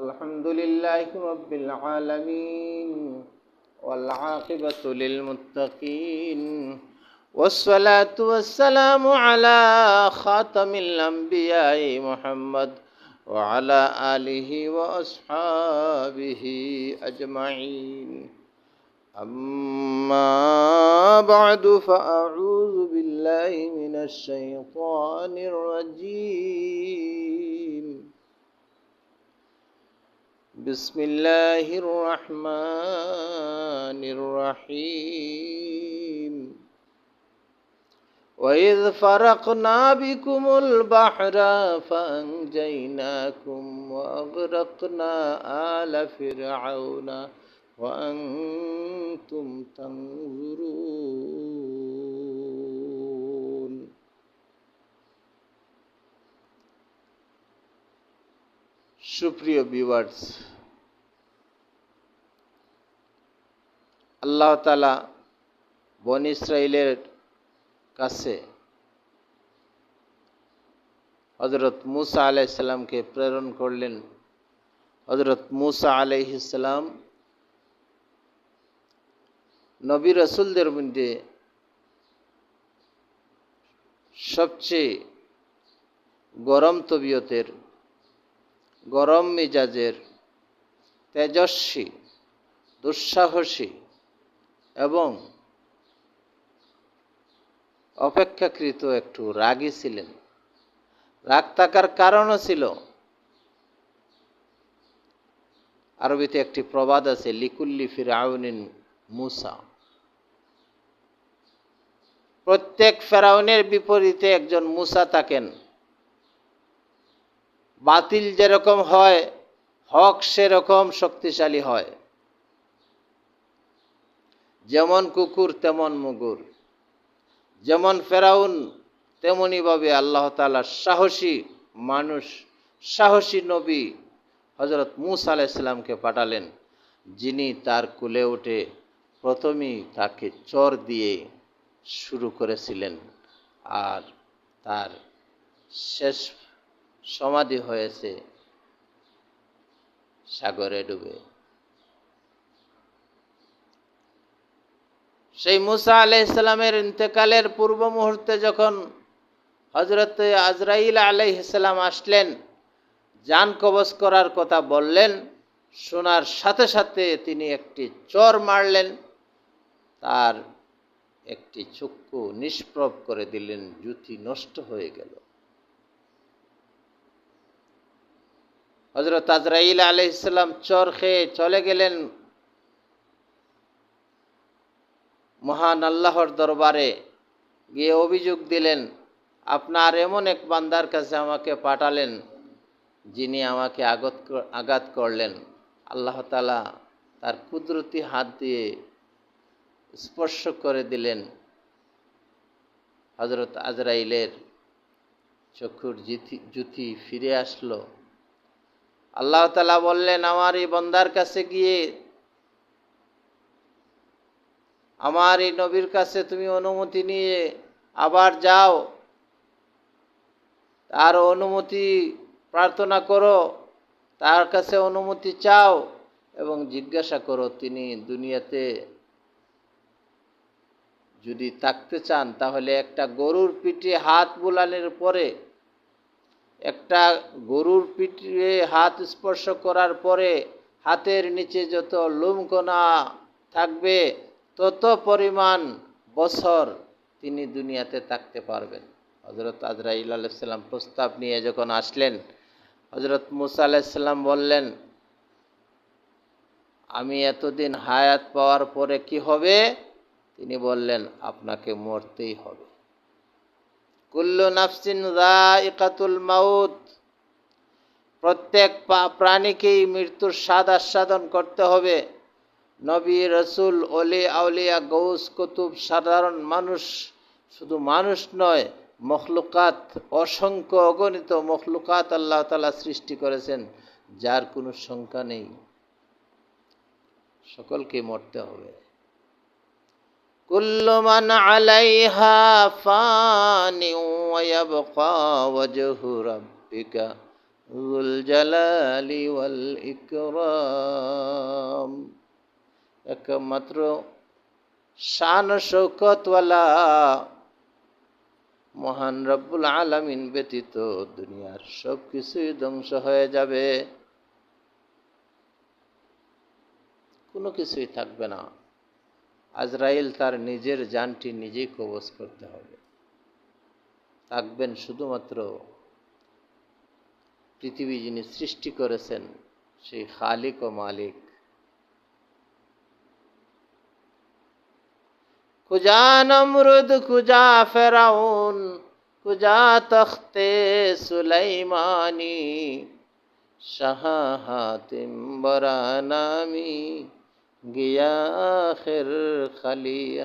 الحمد لله رب العالمين والعاقبة للمتقين والصلاة والسلام على خاتم الأنبياء محمد وعلى آله وأصحابه أجمعين أما بعد فأعوذ بالله من الشيطان الرجيم. بسم الله الرحمن الرحيم. وإذ فرقنا بكم البحر فأنجيناكم وأغرقنا آل فرعون وأنتم تنظرون. সুপ্রিয় ভিউয়ার্স আল্লাহ তালা বন ইসরায়েলের কাছে হজরত মুসা আলাইসাল্লামকে প্রেরণ করলেন। হজরত মুসা আলাইহিসাল্লাম নবী রসুলদের মধ্যে সবচেয়ে গরম তবিয়তের গরম মেজাজের তেজস্বী, দুঃসাহসী এবং অপেক্ষাকৃত একটু রাগী ছিলেন। রাগ থাকার কারণও ছিল। আরবিতে একটি প্রবাদ আছে, লিকুল্লি ফিরাউনিন মুসা। প্রত্যেক ফেরাউনের বিপরীতে একজন মুসা থাকেন। বাতিল যেরকম হয়, হক সেরকম শক্তিশালী হয়। যেমন কুকুর, তেমন মুগুর। যেমন ফেরাউন তেমনইভাবে আল্লাহ তালার সাহসী মানুষ, সাহসী নবী হজরত মুসা আলাইসাল্লামকে পাঠালেন, যিনি তার কুলে উঠে প্রথমেই তাকে চর দিয়ে শুরু করেছিলেন। আর তার শেষ সমাধি হয়েছে সাগরে ডুবে। সেই মুসা আলাইসালামের ইন্তেকালের পূর্ব মুহূর্তে যখন হজরত আজরাইল আলাইসালাম আসলেন, যান কবচ করার কথা বললেন, শোনার সাথে সাথে তিনি একটি চর মারলেন, তার একটি চক্ষু নিষ্প্রভ করে দিলেন জুতি নষ্ট হয়ে গেল। হজরত আজরাইল আলাইসাল্লাম চর খেয়ে চলে গেলেন মহান আল্লাহর দরবারে। গিয়ে অভিযোগ দিলেন, আপনার এমন এক বান্দার কাছে আমাকে পাঠালেন, যিনি আমাকে আগত আঘাত করলেন। আল্লাহ তালা তার কুদরতি হাত দিয়ে স্পর্শ করে দিলেন হজরত আজরাইলের চক্ষুর জুতি ফিরে আসলো। আল্লাহ তালা বললেন, আমার এই বন্দার কাছে গিয়ে, আমার এই নবীর কাছে তুমি অনুমতি নিয়ে আবার যাও। তার অনুমতি প্রার্থনা করো, তার কাছে অনুমতি চাও এবং জিজ্ঞাসা করো, তিনি দুনিয়াতে যদি থাকতে চান, তাহলে একটা গরুর পিঠে হাত বুলানোর পরে একটা গরুর পিঠে হাত স্পর্শ করার পরে হাতের নিচে যত লুমকোনা থাকবে, তত পরিমাণ বছর তিনি দুনিয়াতে থাকতে পারবেন। হজরত আজরাইল আলাইসাল্লাম প্রস্তাব নিয়ে যখন আসলেন হজরত মুসা আলাইসাল্লাম বললেন, আমি এতদিন হায়াত পাওয়ার পরে কি হবে? তিনি বললেন, আপনাকে মরতেই হবে। কুল্লু নাফসিন ইকাতুল মাউত। প্রত্যেক প্রাণীকেই মৃত্যুর স্বাদ আস্বাদন করতে হবে। নবী রসুল অলি আউলিয়া গৌস কুতুব, সাধারণ মানুষ, শুধু মানুষ নয়, মখলুকাত, অসংখ্য অগণিত মখলুকাত আল্লাহ তালা সৃষ্টি করেছেন, যার কোনো সংখ্যা নেই। সকলকে মরতে হবে। كل من عليها فان ويبقى وجه ربك জুল জালালি ওয়াল ইকরাম একমাত্র শান শৌকতওয়ালা মহান রব্বুল আলামিন ব্যতীত দুনিয়ার সব কিছুই ধ্বংস হয়ে যাবে কোনো কিছুই থাকবে না আজরাইল তার নিজের যানটি নিজেই কবজ করতে হবে। থাকবেন শুধুমাত্র পৃথিবী যিনি সৃষ্টি করেছেন, সেই খালিক ও মালিক। কুজা নমরুদ, কুজা ফেরাউন, কুজা তখতে সুলাইমানি, শাহ হাতিম گیا آخر خلیہ